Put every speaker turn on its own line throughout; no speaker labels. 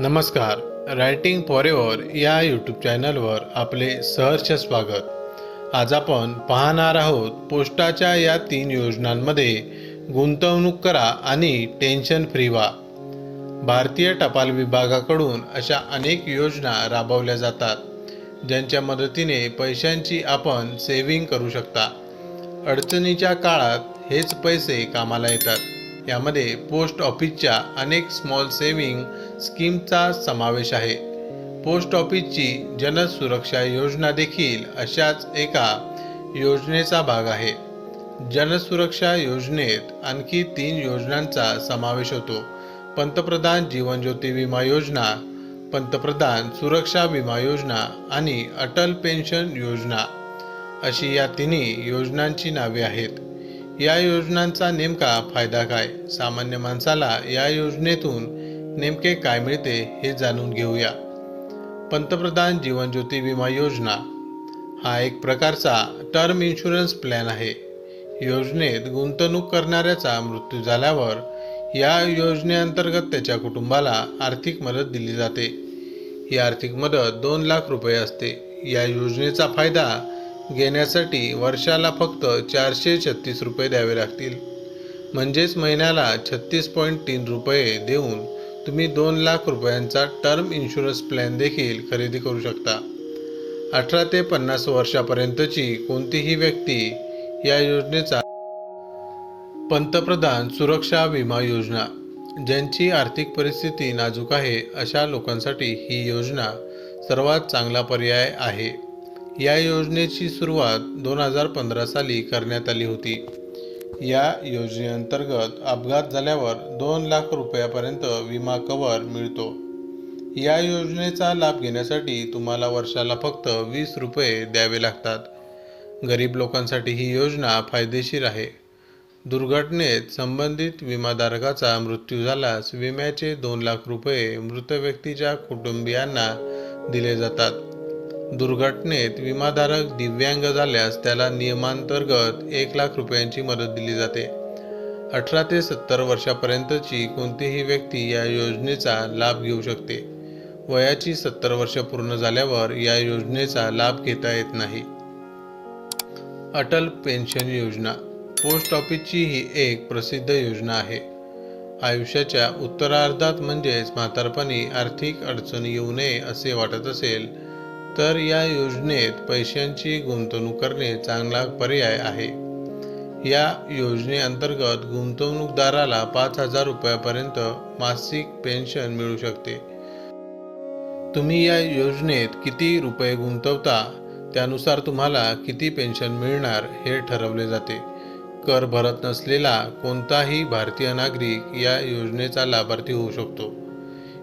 नमस्कार. Writing for ever या YouTube चॅनलवर आपले सहर्ष स्वागत. आज आपण पाहणार आहोत पोस्टाच्या या तीन योजनांमध्ये गुंतवणूक करा आणि टेन्शन फ्री व्हा. भारतीय टपाल विभागाकडून अशा अनेक योजना राबवल्या जातात ज्यांच्या मदतीने पैशांची आपण सेव्हिंग करू शकता. अडचणीच्या काळात हेच पैसे कामाला येतात. यामध्ये पोस्ट ऑफिसच्या अनेक स्मॉल सेव्हिंग स्कीमचा समावेश आहे. पोस्ट ऑफिसची जनसुरक्षा योजना देखील अशाच एका योजनेचा भाग आहे. जनसुरक्षा योजनेत आणखी तीन योजनांचा समावेश होतो. पंतप्रधान जीवन ज्योती विमा योजना पंतप्रधान सुरक्षा विमा योजना आणि अटल पेन्शन योजना अशी या तिन्ही योजनांची नावे आहेत. या योजनांचा नेमका फायदा काय? सामान्य माणसाला या योजनेतून नेमके काय मिळते हे जाणून घेऊया. पंतप्रधान जीवन ज्योती विमा योजना हा एक प्रकारचा टर्म इन्शुरन्स प्लॅन आहे. योजनेत गुंतवणूक करणाऱ्याचा मृत्यू झाल्यावर या योजनेअंतर्गत त्याच्या कुटुंबाला आर्थिक मदत दिली जाते. ही आर्थिक मदत दोन लाख रुपये असते. या योजनेचा फायदा घेण्यासाठी वर्षाला फक्त चारशे छत्तीस रुपये द्यावे लागतील. म्हणजेच महिन्याला छत्तीस पॉईंट तीन रुपये देऊन तुम्ही दोन लाख रुपयांचा टर्म इन्शुरन्स प्लॅन देखील खरेदी करू शकता. अठरा ते पन्नास वर्षापर्यंतची कोणतीही व्यक्ती या योजनेचा पंतप्रधान सुरक्षा विमा योजना ज्यांची आर्थिक परिस्थिती नाजूक आहे अशा लोकांसाठी ही योजना सर्वात चांगला पर्याय आहे. या योजनेची सुरुवात दोन हजार पंधरा साली करण्यात आली होती. या योजनेअंतर्गत अपघात झाल्यावर दोन लाख रुपयापर्यंत विमा कवर मिळतो. या योजनेचा लाभ घेण्यासाठी तुम्हाला वर्षाला फक्त वीस रुपये द्यावे लागतात. गरीब लोकांसाठी ही योजना फायदेशीर आहे. दुर्घटनेत संबंधित विमाधारकाचा मृत्यू झाल्यास विम्याचे दोन लाख रुपये मृत व्यक्तीच्या कुटुंबियांना दिले जातात. दुर्घटनेत विमाधारक दिव्यांग झाल्यास त्याला नियमांतर्गत एक लाख रुपयांची मदत दिली जाते. अठरा ते सत्तर वर्षापर्यंतची कोणतीही व्यक्ती या योजनेचा लाभ घेऊ शकते. वयाची सत्तर वर्ष पूर्ण झाल्यावर या योजनेचा लाभ घेता येत नाही. अटल पेन्शन योजना पोस्ट ऑफिसची ही एक प्रसिद्ध योजना आहे. आयुष्याच्या उत्तरार्धात म्हणजेच म्हातारपणी आर्थिक अडचणी येऊ नये असे वाटत असेल तर या योजनेत पैशांची गुंतवणूक करणे चांगला पर्याय आहे. या योजनेअंतर्गत गुंतवणूकदाराला पाच हजार रुपयापर्यंत मासिक पेन्शन मिळू शकते. तुम्ही या योजनेत किती रुपये गुंतवता त्यानुसार तुम्हाला किती पेन्शन मिळणार हे ठरवले जाते. कर भरत नसलेला कोणताही भारतीय नागरिक या योजनेचा लाभार्थी होऊ शकतो.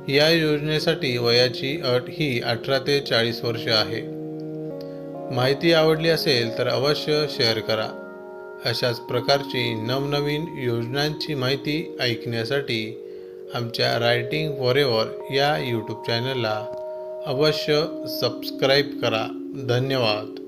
या योजनेसाठी वयाची अट ही अठरा ते चाळीस वर्ष आहे. माहिती आवडली असेल तर अवश्य शेअर करा. अशाच प्रकारची नवनवीन योजनांची माहिती ऐकण्यासाठी आमच्या रायटिंग फॉर एव्हर या यूट्यूब चॅनलला अवश्य सबस्क्राईब करा. धन्यवाद.